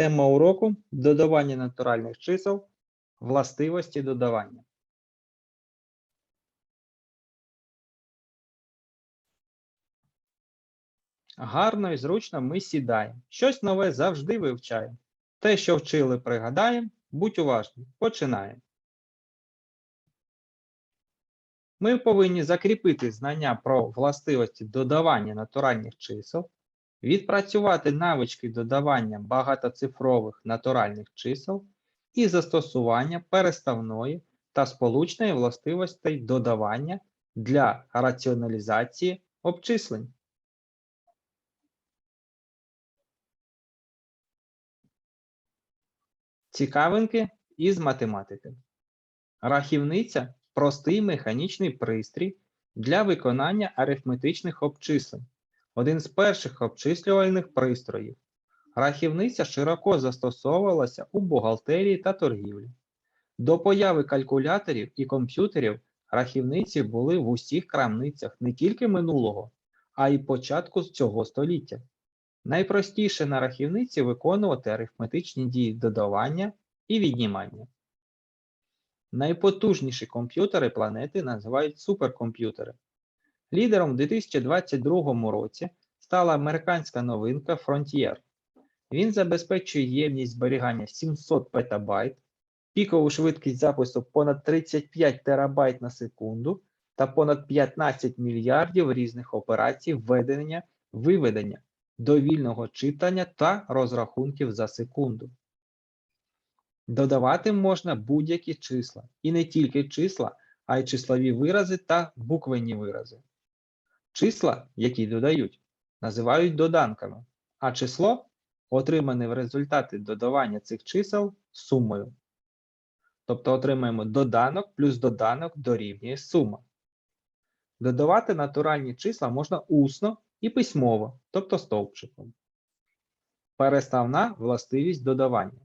Тема уроку додавання натуральних чисел, властивості додавання. Гарно і зручно ми сідаємо. Щось нове завжди вивчаємо. Те, що вчили, пригадаємо, будь уважні. Починаємо. Ми повинні закріпити знання про властивості додавання натуральних чисел, відпрацювати навички додавання багатоцифрових натуральних чисел і застосування переставної та сполучної властивостей додавання для раціоналізації обчислень. Цікавинки із математики. Рахівниця простий механічний пристрій для виконання арифметичних обчислень. Один з перших обчислювальних пристроїв. Рахівниця широко застосовувалася у бухгалтерії та торгівлі. До появи калькуляторів і комп'ютерів рахівниці були в усіх крамницях не тільки минулого, а й початку цього століття. Найпростіше на рахівниці виконувати арифметичні дії додавання і віднімання. Найпотужніші комп'ютери планети називають суперкомп'ютери. Лідером у 2022 році стала американська новинка Frontier. Він забезпечує ємність зберігання 700 петабайт, пікову швидкість запису понад 35 терабайт на секунду та понад 15 мільярдів різних операцій введення, виведення, довільного читання та розрахунків за секунду. Додавати можна будь-які числа, і не тільки числа, а й числові вирази та буквенні вирази. Числа, які додають, називають доданками, а число, отримане в результаті додавання цих чисел, сумою. Тобто отримаємо доданок плюс доданок дорівнює сума. Додавати натуральні числа можна усно і письмово, тобто стовпчиком. Переставна властивість додавання.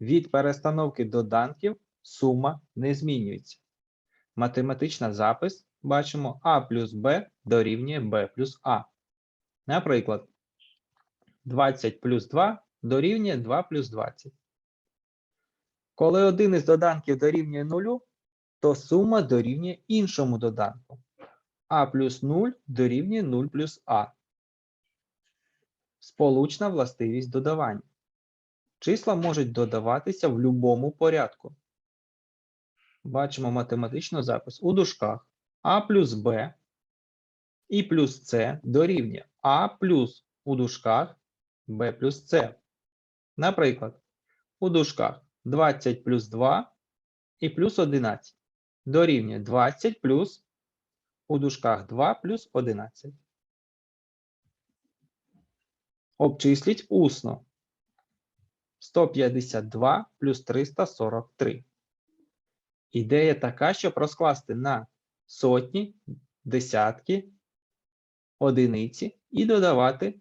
Від перестановки доданків сума не змінюється. Математична запис бачимо А плюс Б дорівнює Б плюс А. Наприклад, 20 плюс 2 дорівнює 2 плюс 20. Коли один із доданків дорівнює 0, то сума дорівнює іншому доданку. А плюс 0 дорівнює 0 плюс А. Сполучна властивість додавання. Числа можуть додаватися в будь-якому порядку. Бачимо математичний запис у дужках А плюс Б і плюс С дорівнює А плюс у дужках Б плюс С. Наприклад, у дужках 20 плюс 2 і плюс 11 дорівнює 20 плюс у дужках 2 плюс 11. Обчисліть усно. 152 плюс 343. Ідея така, щоб розкласти на сотні, десятки, одиниці і додавати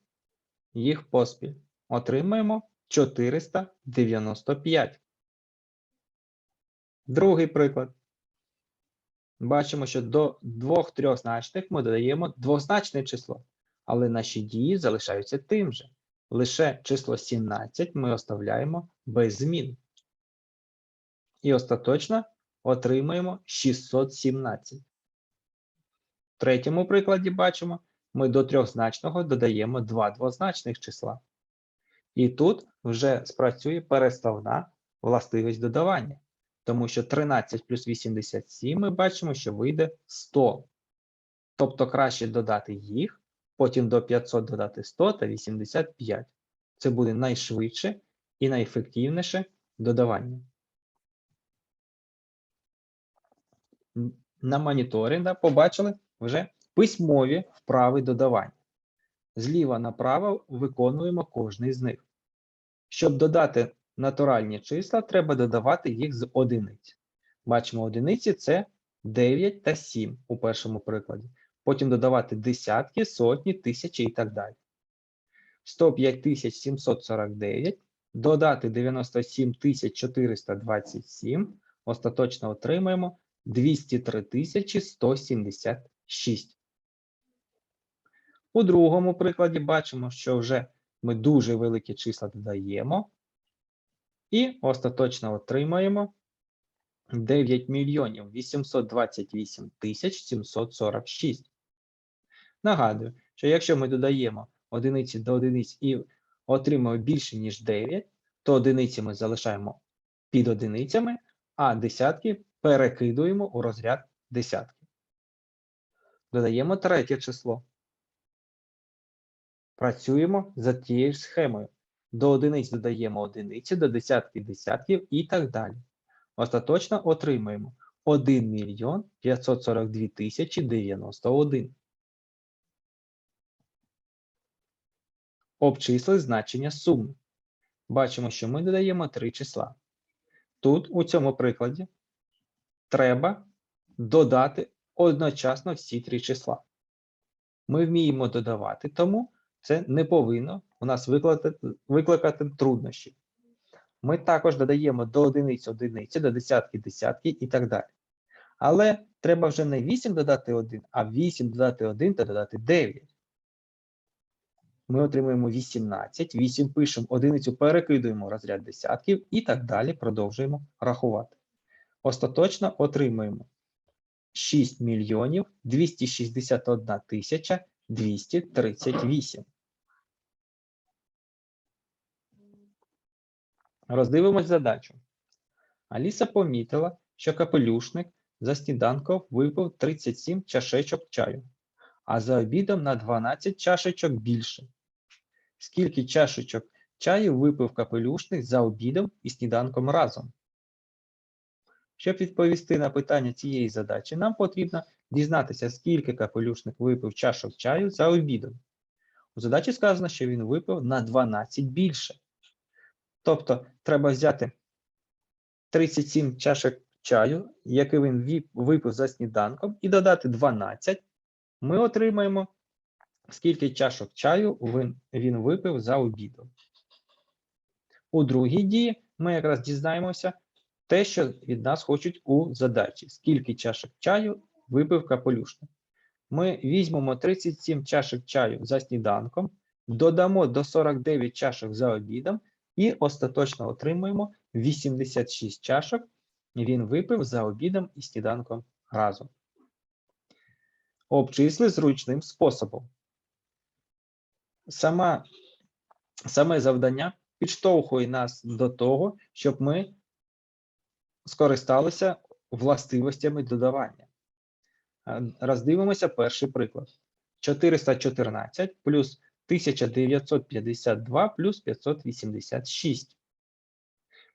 їх поспіль. Отримаємо 495. Другий приклад. Бачимо, що до двох трьохзначних ми додаємо двозначне число, але наші дії залишаються тим же. Лише число 17 ми оставляємо без змін. І остаточно отримаємо 617. В третьому прикладі бачимо, ми до трьохзначного додаємо два двозначних числа. І тут вже спрацює переставна властивість додавання. Тому що 13 плюс 87 ми бачимо, що вийде 100. Тобто краще додати їх, потім до 500 додати 100 та 85. Це буде найшвидше і найефективніше додавання. На моніторі да, побачили вже письмові вправи додавання. Зліва направо виконуємо кожний з них. Щоб додати натуральні числа, треба додавати їх з одиниць. Бачимо, одиниці це 9 та 7 у першому прикладі. Потім додавати десятки, сотні, тисячі і так далі. 105 749, додати 97 427, остаточно отримаємо 203 176. У другому прикладі бачимо, що вже ми дуже великі числа додаємо і остаточно отримаємо 9 мільйонів 828 тисяч 746. Нагадую, що якщо ми додаємо одиниці до одиниць і отримуємо більше, ніж 9, то одиниці ми залишаємо під одиницями, а десятки перекидуємо у розряд десятки. Додаємо третє число. Працюємо за тією ж схемою. До одиниць додаємо одиниці, до десятків десятків і так далі. Остаточно отримаємо 1 мільйон 542 тисячі 91. Обчисли значення суми. Бачимо, що ми додаємо три числа. Тут, у цьому прикладі, треба додати одночасно всі три числа. Ми вміємо додавати, тому це не повинно у нас викликати, викликати труднощі. Ми також додаємо до одиниць одиниці, до десятки десятки і так далі. Але треба вже не 8 додати 1, а 8 додати 1 та додати 9. Ми отримуємо 18, 8 пишемо, одиницю перекидуємо в розряд десятків і так далі продовжуємо рахувати. Остаточно отримуємо 6 мільйонів 261 тисяча 238. Роздивимось задачу. Аліса помітила, що капелюшник за сніданком випив 37 чашечок чаю, а за обідом на 12 чашечок більше. Скільки чашечок чаю випив капелюшник за обідом і сніданком разом? Щоб відповісти на питання цієї задачі, нам потрібно дізнатися, скільки капелюшник випив чашок чаю за обідом. У задачі сказано, що він випив на 12 більше. Тобто треба взяти 37 чашок чаю, який він випив за сніданком, і додати 12. Ми отримаємо, скільки чашок чаю він випив за обідом. У другій дії ми якраз дізнаємося те, що від нас хочуть у задачі. Скільки чашок чаю випив капелюшник. Ми візьмемо 37 чашок чаю за сніданком, додамо до 49 чашок за обідом і остаточно отримуємо 86 чашок. Він випив за обідом і сніданком разом. Обчисли зручним способом. Сама, саме завдання підштовхує нас до того, щоб ми скористалися властивостями додавання. Е, Роздивимося перший приклад. 414 плюс 1952 плюс 586.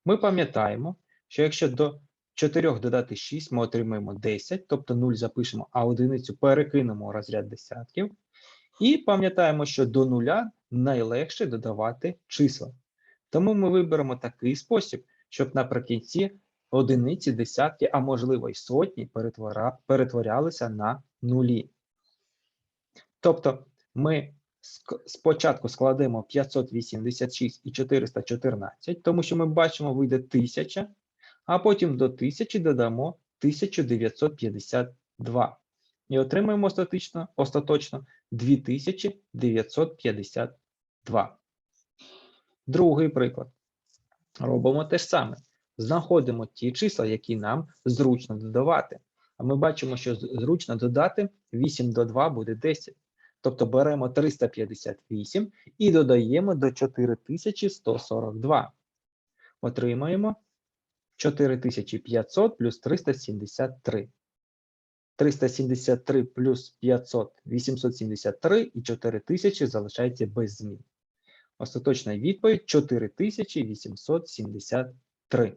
Ми пам'ятаємо, що якщо до 4 додати 6, ми отримаємо 10, тобто 0 запишемо, а одиницю перекинемо у розряд десятків. І пам'ятаємо, що до нуля найлегше додавати числа. Тому ми виберемо такий спосіб, щоб наприкінці одиниці, десятки, а можливо й сотні перетворялися на нулі. Тобто ми спочатку складемо 586 і 414, тому що ми бачимо, вийде 1000, а потім до 1000 додамо 1952. І отримаємо остаточно, остаточно 2952. Другий приклад. Робимо те ж саме. Знаходимо ті числа, які нам зручно додавати. А ми бачимо, що зручно додати 8 до 2 буде 10. Тобто беремо 358 і додаємо до 4142. Отримаємо 4500 плюс 373. 373 плюс 500 873 і 4000 залишається без змін. Остаточна відповідь 4873.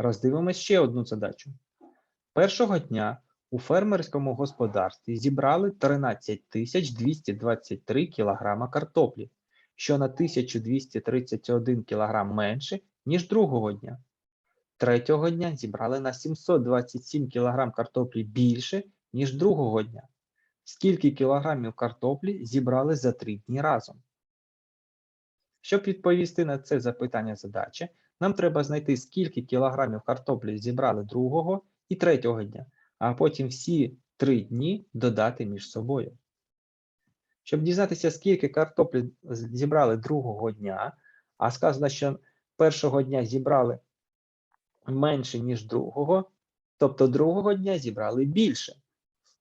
Роздивимось ще одну задачу. Першого дня у фермерському господарстві зібрали 13 223 кг картоплі, що на 1231 кг менше, ніж другого дня. Третього дня зібрали на 727 кг картоплі більше, ніж другого дня. Скільки кілограмів картоплі зібрали за три дні разом? Щоб відповісти на це запитання задачі, нам треба знайти, скільки кілограмів картоплі зібрали другого і третього дня, а потім всі три дні додати між собою. Щоб дізнатися, скільки картоплі зібрали другого дня, а сказано, що першого дня зібрали менше, ніж другого, тобто другого дня зібрали більше.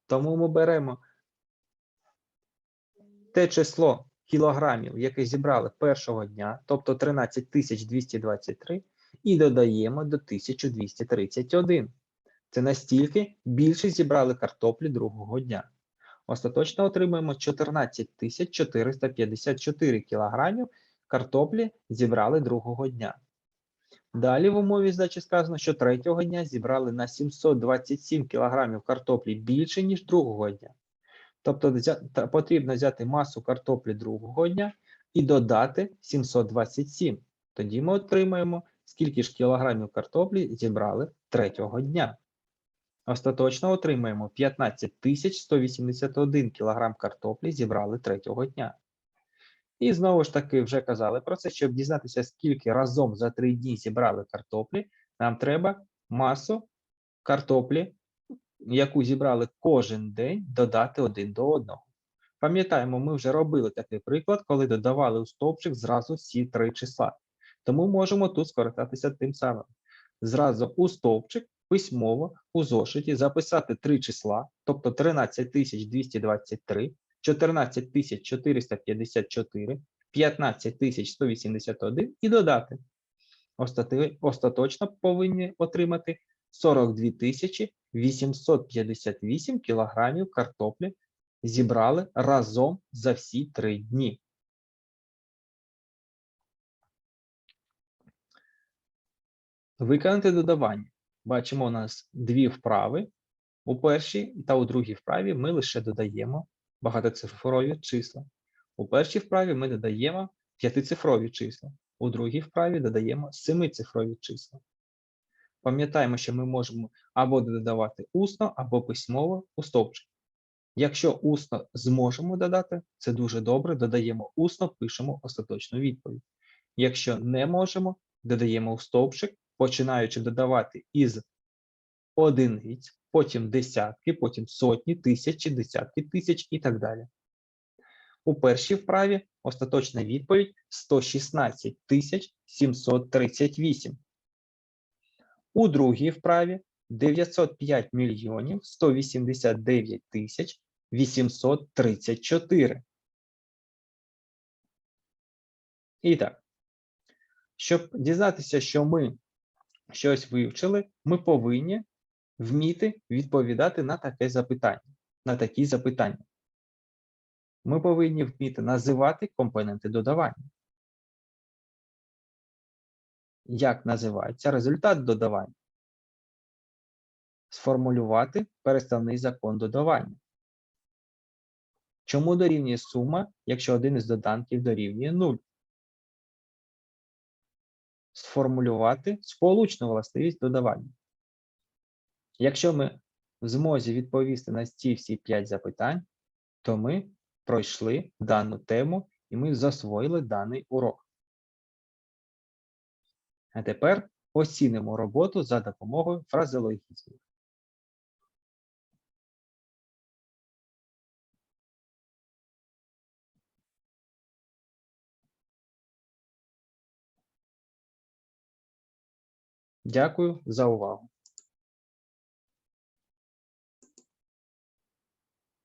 Тому ми беремо те число кілограмів, яке зібрали першого дня, тобто 13223, і додаємо до 1231. Це настільки більше зібрали картоплі другого дня. Остаточно отримаємо 14454 кілограмів картоплі зібрали другого дня. Далі в умові здачі сказано, що третього дня зібрали на 727 кілограмів картоплі більше, ніж другого дня. Тобто потрібно взяти масу картоплі другого дня і додати 727. Тоді ми отримаємо, скільки ж кілограмів картоплі зібрали третього дня. Остаточно отримаємо 15 181 кілограм картоплі зібрали третього дня. І знову ж таки вже казали про це, щоб дізнатися, скільки разом за три дні зібрали картоплі, нам треба масу картоплі, яку зібрали кожен день, додати один до одного. Пам'ятаємо, ми вже робили такий приклад, коли додавали у стовпчик зразу всі три числа. Тому можемо тут скористатися тим самим. Зразу у стовпчик письмово у зошиті записати три числа, тобто 13223, 14454, 15181 і додати. Остаточно повинні отримати 42 858 кілограмів картоплі зібрали разом за всі три дні. Виконати додавання. Бачимо, у нас дві вправи. У першій та у другій вправі ми лише додаємо багатоцифрові числа. У першій вправі ми додаємо п'ятицифрові числа. У другій вправі додаємо семицифрові числа. Пам'ятаємо, що ми можемо або додавати усно, або письмово у стовпчик. Якщо усно зможемо додати, це дуже добре. Додаємо усно, пишемо остаточну відповідь. Якщо не можемо, додаємо у стовпчик, починаючи додавати із одиниць, потім десятки, потім сотні, тисячі, десятки тисяч і так далі. У першій вправі остаточна відповідь 116 738. У другій вправі 905 мільйонів 189 тисяч 834. І так, щоб дізнатися, що ми щось вивчили, ми повинні вміти відповідати на таке запитання, на такі запитання. Ми повинні вміти називати компоненти додавання. Як називається результат додавання? Сформулювати переставний закон додавання. Чому дорівнює сума, якщо один із доданків дорівнює 0? Сформулювати сполучну властивість додавання. Якщо ми в змозі відповісти на ці всі 5 запитань, то ми пройшли дану тему і ми засвоїли даний урок. А тепер оцінимо роботу за допомогою фразеологізмів. Дякую за увагу.